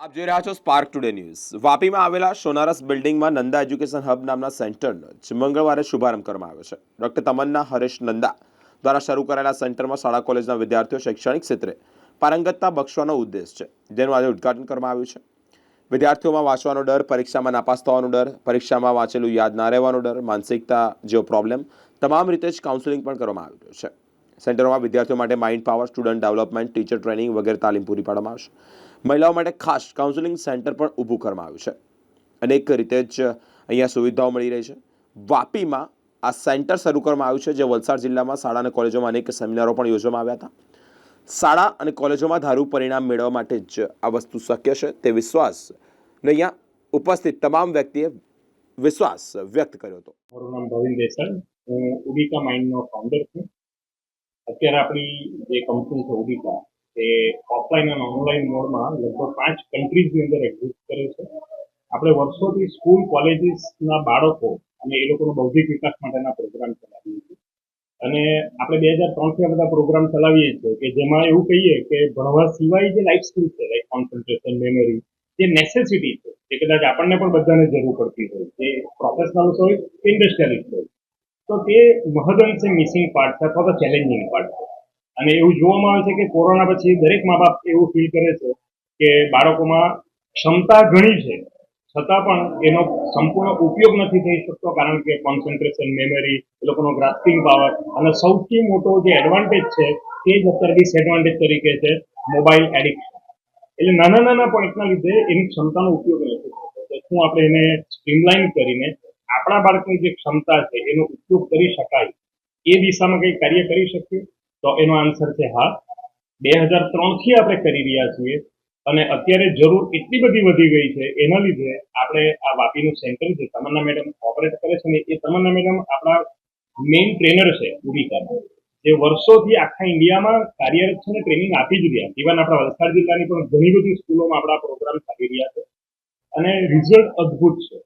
આપ જોઈ રહ્યા છો સ્પાર્ક ટુડે ન્યૂઝ વાપીમાં આવેલા સોનારસ બિલ્ડિંગમાં નંદા એજ્યુકેશન હબ નામના સેન્ટરનો જ મંગળવારે શુભારંભ કરવામાં આવ્યો છે. ડોક્ટર તમન્ના, હરેશ નંદા દ્વારા શરૂ કરાયેલા સેન્ટરમાં શાળા, કોલેજના વિદ્યાર્થીઓ શૈક્ષણિક ક્ષેત્રે પારંગતતા બક્ષવાનો ઉદ્દેશ છે, જેનું આજે ઉદ્ઘાટન કરવામાં આવ્યું છે. વિદ્યાર્થીઓમાં વાંચવાનો ડર, પરીક્ષામાં નાપાસ થવાનો ડર, પરીક્ષામાં વાંચેલું યાદ ના રહેવાનો ડર, માનસિકતા જેવો પ્રોબ્લેમ તમામ રીતે જ કાઉન્સેલિંગ પણ કરવામાં આવ્યું છે. સેન્ટરોમાં વિદ્યાર્થીઓ માટે mind power student development teacher training વગેરે તાલીમ પૂરી પાડવામાં આવશે. મહિલાઓ માટે ખાસ કાઉન્સેલિંગ સેન્ટર પણ ઊભું કરવામાં આવ્યું છે. અનેક રીતે જ અહીંયા સુવિધાઓ મળી રહી છે. વાપીમાં આ સેન્ટર શરૂ કરવામાં આવ્યું છે, જે વલસાડ જિલ્લામાં શાળા અને કોલેજોમાં અનેક સેમિનારો પણ યોજવામાં આવ્યા હતા. શાળા અને કોલેજોમાં ધારું પરિણામ મેળવવા માટે જ આ વસ્તુ શક્ય છે તે વિશ્વાસ ને અહીંયા ઉપસ્થિત તમામ વ્યક્તિએ વિશ્વાસ વ્યક્ત કર્યો હતો. મારું નામ ભવિન દેસાઈ, હું ઉડીકા માઇન્ડનો ફાઉન્ડર છું. અત્યારે આપણી જે કંપની છે ઉડિકા એ ઓફલાઈન અને ઓનલાઈન મોડમાં લગભગ પાંચ કન્ટ્રીઝની અંદર એક્ઝિસ્ટ કરે છે. આપણે વર્ષોથી સ્કૂલ કોલેજીસના બાળકો અને એ લોકોનો બૌદ્ધિક વિકાસ માટેના પ્રોગ્રામ ચલાવીએ છીએ. અને આપણે બે હજાર ત્રણથી બધા પ્રોગ્રામ ચલાવીએ છીએ કે જેમાં એવું કહીએ કે ભણવા સિવાય જે લાઈફ સ્કિલ છે લાઈક કોન્સન્ટ્રેશન મેમરી જે નેસેસિટી છે જે કદાચ આપણને પણ બધાને જરૂર પડતી હોય, જે પ્રોફેશનલ્સ હોય ઇન્ડસ્ટ્રીયલિસ્ટ હોય. તો તે મહદઅંશે મિસિંગ પાર્ટ છે અથવા તો ચેલેન્જિંગ પાર્ટ છે. અને એવું જોવામાં આવે છે કે કોરોના પછી દરેક મા બાપ એવું ફીલ કરે છે કે બાળકોમાં ક્ષમતા ઘણી છે. છતાં પણ એનો સંપૂર્ણ ઉપયોગ નથી થઈ શકતો કારણ કે કોન્સન્ટ્રેશન મેમરી એ લોકોનો ગ્રાસ્પિંગ પાવર અને સૌથી મોટો જે એડવાન્ટેજ છે તે જ અત્યારે ડિસએડવાન્ટેજ તરીકે છે મોબાઈલ એડિક્શન એટલે નાના નાના પોઈન્ટના લીધે એની ક્ષમતાનો ઉપયોગ નથી થતો. શું આપણે એને સ્ટ્રીમલાઇન કરીને આપણા બાળકની જે ક્ષમતા છે એનો ઉપયોગ કરી શકાય. એ દિશામાં કંઈ કાર્ય કરી શકીએ? તો એનો આન્સર છે હા. બે હજાર ત્રણથી આપણે કરી રહ્યા છીએ અને અત્યારે જરૂર એટલી બધી વધી ગઈ છે. એના લીધે આપણે આ વાપીનું સેન્ટર છે તમન્ના મેડમ ઓપરેટ કરે છે ને એ તમન્ના મેડમ આપણા મેઇન ટ્રેનર છે ઉડીકાના જે વર્ષોથી આખા ઇન્ડિયામાં કાર્યરત છે ને ટ્રેનિંગ આપી જ રહ્યા. ઇવન આપણા વલસાડ જિલ્લાની પણ ઘણી બધી સ્કૂલોમાં આપણા પ્રોગ્રામ ચાલી રહ્યા છે. અને રિઝલ્ટ અદ્ભુત છે.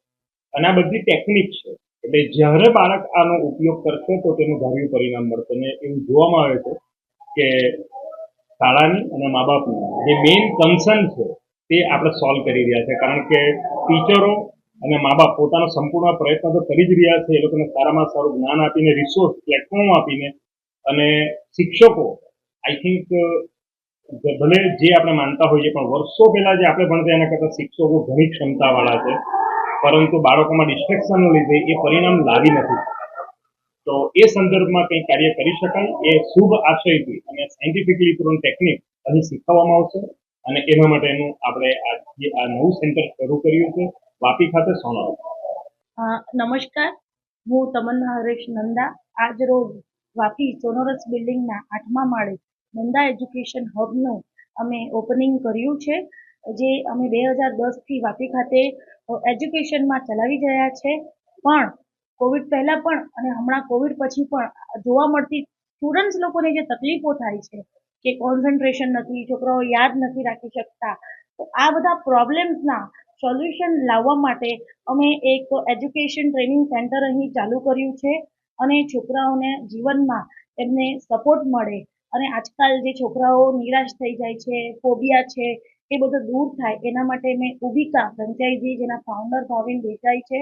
અને આ બધી ટેકનિક છે. એટલે જ્યારે બાળક આનો ઉપયોગ કરશે તો તેનું ધાર્યું પરિણામ મળશે અને એવું જોવામાં આવે છે કે શાળાની અને મા બાપની જે મેઇન કન્સર્ન છે તે આપણે સોલ્વ કરી રહ્યા છે. કારણ કે ટીચરો અને મા બાપ પોતાનો સંપૂર્ણ પ્રયત્ન તો કરી જ રહ્યા છે. એ લોકોને સારામાં સારું જ્ઞાન આપીને રિસોર્સ પ્લેટફોર્મ આપીને અને શિક્ષકો આઈ થિંક ભલે જે આપણે માનતા હોઈએ પણ વર્ષો પહેલા જે આપણે ભણતા એના કરતાં શિક્ષકો ઘણી ક્ષમતાવાળા છે. પરંતુ બાળકોમાં ડિસ્ટ્રેક્શનને લીધે એ પરિણામ લાવી નથી તો એ સંદર્ભમાં કંઈ કાર્ય કરી શકાય? એ શુભ આશયથી અને સાયન્ટિફિકલી પૂર્ણ ટેકનિક અહીં શીખવવામાં આવશે અને એના માટેનું આપણે આજે આ નવું સેન્ટર શરૂ કર્યું છે વાપી ખાતે સોનલ અ, નમસ્કાર. હું તમન્ના હરેશ નંદા. આજ રોજ વાપી સોનોરસ બિલ્ડિંગના આઠમા માળે નંદા એજ્યુકેશન હબનું અમે ઓપનિંગ કર્યું છે. જે અમે બે હજાર દસથી વાપી ખાતે એજ્યુકેશનમાં ચલાવી રહ્યા છે. પણ કોવિડ પહેલાં પણ અને હમણાં કોવિડ પછી પણ જોવા મળતી સ્ટુડન્ટ્સ લોકોને જે તકલીફો થાય છે કે કોન્સન્ટ્રેશન નથી, છોકરાઓ યાદ નથી રાખી શકતા, તો આ બધા પ્રોબ્લેમ્સના સોલ્યુશન લાવવા માટે અમે એક એજ્યુકેશન ટ્રેનિંગ સેન્ટર અહીં ચાલુ કર્યું છે અને છોકરાઓને જીવનમાં એમને સપોર્ટ મળે. અને આજકાલ જે છોકરાઓ નિરાશ થઈ જાય છે, ફોબિયા છે એ બધું દૂર થાય, એના માટે મેં ઉબિકા ફ્રેન્ચાઇઝી જેના ફાઉન્ડર ભાવિન દેસાઈ છે,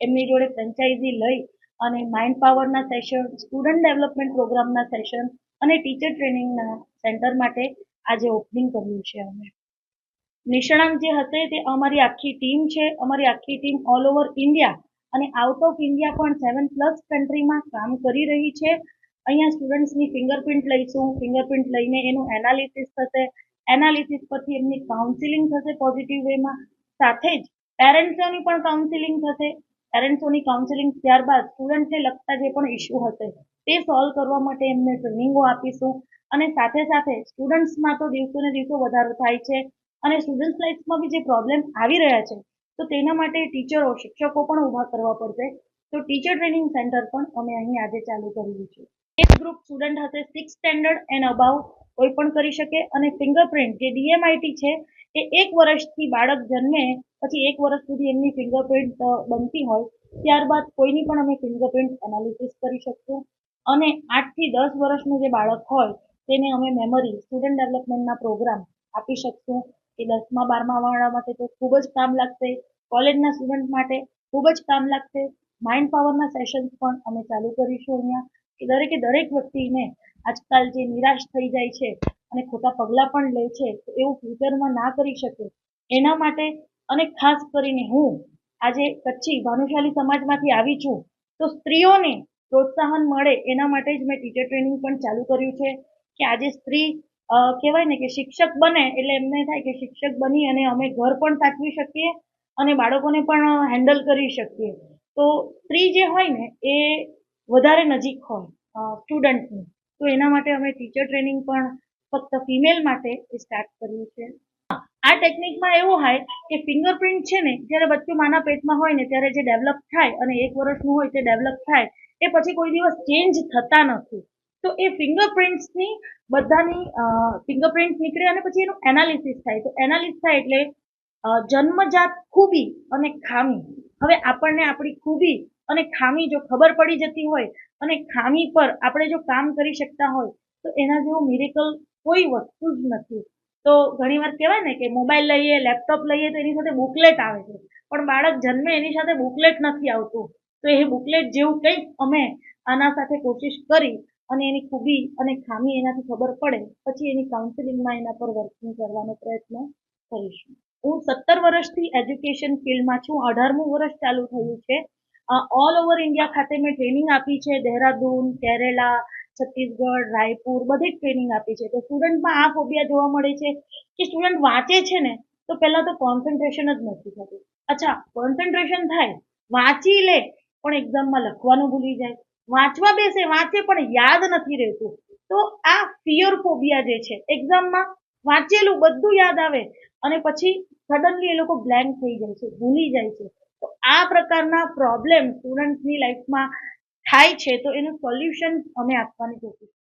એમની જોડે ફ્રેન્ચાઇઝી લઈ અને માઇન્ડ પાવરના સેશન સ્ટુડન્ટ ડેવલપમેન્ટ પ્રોગ્રામના સેશન અને ટીચર ટ્રેનિંગના સેન્ટર માટે આજે ઓપનિંગ કર્યું છે અમે નિષ્ણાંત જે હશે તે અમારી આખી ટીમ છે, અમારી આખી ટીમ ઓલ ઓવર ઇન્ડિયા અને આઉટ ઓફ ઇન્ડિયા પણ સેવન પ્લસ કન્ટ્રીમાં કામ કરી રહી છે. અહીંયા સ્ટુડન્ટ્સની ફિંગરપ્રિન્ટ લઈશું ફિંગરપ્રિન્ટ લઈને એનું એનાલિસિસ થશે એનાલિસિસ પછી એમની કાઉન્સિલિંગ થશે પોઝિટિવ વેમાં સાથે જ પેરેન્ટ્સોની પણ કાઉન્સિલિંગ થશે. પેરેન્ટ્સોની કાઉન્સિલિંગ ત્યારબાદ સ્ટુડન્ટને લગતા જે પણ ઇસ્યુ હશે, તે સોલ્વ કરવા માટે એમને ટ્રેનિંગો આપીશું. અને સાથે સાથે સ્ટુડન્ટ્સમાં તો દિવસો ને દિવસો વધારો થાય છે. અને સ્ટુડન્ટ્સ લાઈફમાં બી જે પ્રોબ્લેમ આવી રહ્યા છે, તો તેના માટે ટીચરો, શિક્ષકો પણ ઊભા કરવા પડશે. તો ટીચર ટ્રેનિંગ સેન્ટર પણ અમે અહીં આજે ચાલુ કર્યું છે. એક ગ્રુપ સ્ટુડન્ટ હશે સિક્સ સ્ટેન્ડર્ડ એન્ડ અબાઉ કોઈ પણ કરી શકે અને ફિંગરપ્રિન્ટ જે ડીએમઆઈટી છે, એ એક વર્ષથી બાળક જન્મે, પછી એક વર્ષ સુધી એમની ફિંગરપ્રિન્ટ બનતી હોય, ત્યારબાદ કોઈની પણ અમે ફિંગરપ્રિન્ટ એનાલિસિસ કરી શકશું અને આઠથી દસ વર્ષનું જે બાળક હોય, તેને અમે મેમરી સ્ટુડન્ટ ડેવલપમેન્ટના પ્રોગ્રામ આપી શકશું. એ દસમા, બારમા વાળા માટે તો ખૂબ જ કામ લાગશે. કોલેજના સ્ટુડન્ટ માટે ખૂબ જ કામ લાગશે. માઇન્ડ પાવરના સેશન્સ પણ અમે ચાલુ કરીશું અહીંયા. કે દરેકે દરેક વ્યક્તિને આજકાલ જે નિરાશ થઈ જાય છે અને ખોટા પગલાં પણ લે છે, તો એવું ફ્યુચરમાં ના કરી શકે. એના માટે અને ખાસ કરીને હું આજે કચ્છી ભાનુશાલી સમાજમાંથી આવી છું, તો સ્ત્રીઓને પ્રોત્સાહન મળે એના માટે જ મેં ટીચર ટ્રેનિંગ પણ ચાલુ કર્યું છે કે આજે સ્ત્રી કહેવાય ને કે શિક્ષક બને એટલે એમને થાય કે શિક્ષક બની અને અમે ઘર પણ સાચવી શકીએ અને બાળકોને પણ હેન્ડલ કરી શકીએ. તો સ્ત્રી જે હોય ને એ વધારે નજીક હોય સ્ટુડન્ટની તો એના માટે અમે ટીચર ટ્રેનિંગ પણ ફક્ત ફિમેલ માટે સ્ટાર્ટ કર્યું છે. આ ટેકનિકમાં એવું હોય કે ફિંગરપ્રિન્ટ છે ને, જ્યારે બચ્ચું માના પેટમાં હોય ને, ત્યારે જે ડેવલપ થાય અને એક વર્ષનું હોય તે ડેવલપ થાય, એ પછી કોઈ દિવસ ચેન્જ થતા નથી. તો એ ફિંગરપ્રિન્ટ્સની બધાની ફિંગરપ્રિન્ટ નીકળે અને પછી એનું એનાલિસિસ થાય. તો એનાલિસિસ થાય એટલે જન્મજાત ખૂબી અને ખામી. હવે આપણને આપણી ખૂબી અને ખામી જો ખબર પડી જતી હોય અને ખામી પર આપણે જો કામ કરી શકતા હોય, તો એના જેવું મિરેકલ કોઈ વસ્તુ જ નથી. તો ઘણીવાર કહેવાય ને કે મોબાઈલ લઈએ લેપટોપ લઈએ તો એની સાથે બુકલેટ આવે છે. પણ બાળક જન્મે એની સાથે બુકલેટ નથી આવતું. તો એ બુકલેટ જેવું કંઈક અમે આના સાથે કોશિશ કરી અને એની ખૂબી અને ખામી એનાથી ખબર પડે, પછી એની કાઉન્સિલિંગમાં એના પર વર્કિંગ કરવાનો પ્રયત્ન કરીશું. હું સત્તર વર્ષથી એજ્યુકેશન ફિલ્ડમાં છું, અઢારમું વર્ષ ચાલુ થયું છે. ઓલ ઓવર ઇન્ડિયા ખાતે મેં ટ્રેનિંગ આપી છે. દહેરાદૂન, કેરેલા, છત્તીસગઢ, રાયપુર બધી જ ટ્રેનિંગ આપી છે. તો સ્ટુડન્ટમાં આ ફોબિયા જોવા મળે છે કે સ્ટુડન્ટ વાંચે છે ને, તો પહેલાં તો કોન્સન્ટ્રેશન જ નથી થતું. અચ્છા કોન્સન્ટ્રેશન થાય, વાંચી લે, પણ એક્ઝામમાં લખવાનું ભૂલી જાય. વાંચવા બેસે, વાંચે પણ યાદ નથી રહેતું. તો આ ફિયર ફોબિયા જે છે એક્ઝામમાં વાંચેલું બધું યાદ આવે અને પછી સડનલી એ લોકો બ્લેન્ક થઈ જાય છે, ભૂલી જાય છે. આ પ્રકારના પ્રોબ્લેમ સ્ટુડન્ટની લાઈફમાં થાય છે તો એનું સોલ્યુશન અમે આપવાની કોશિશ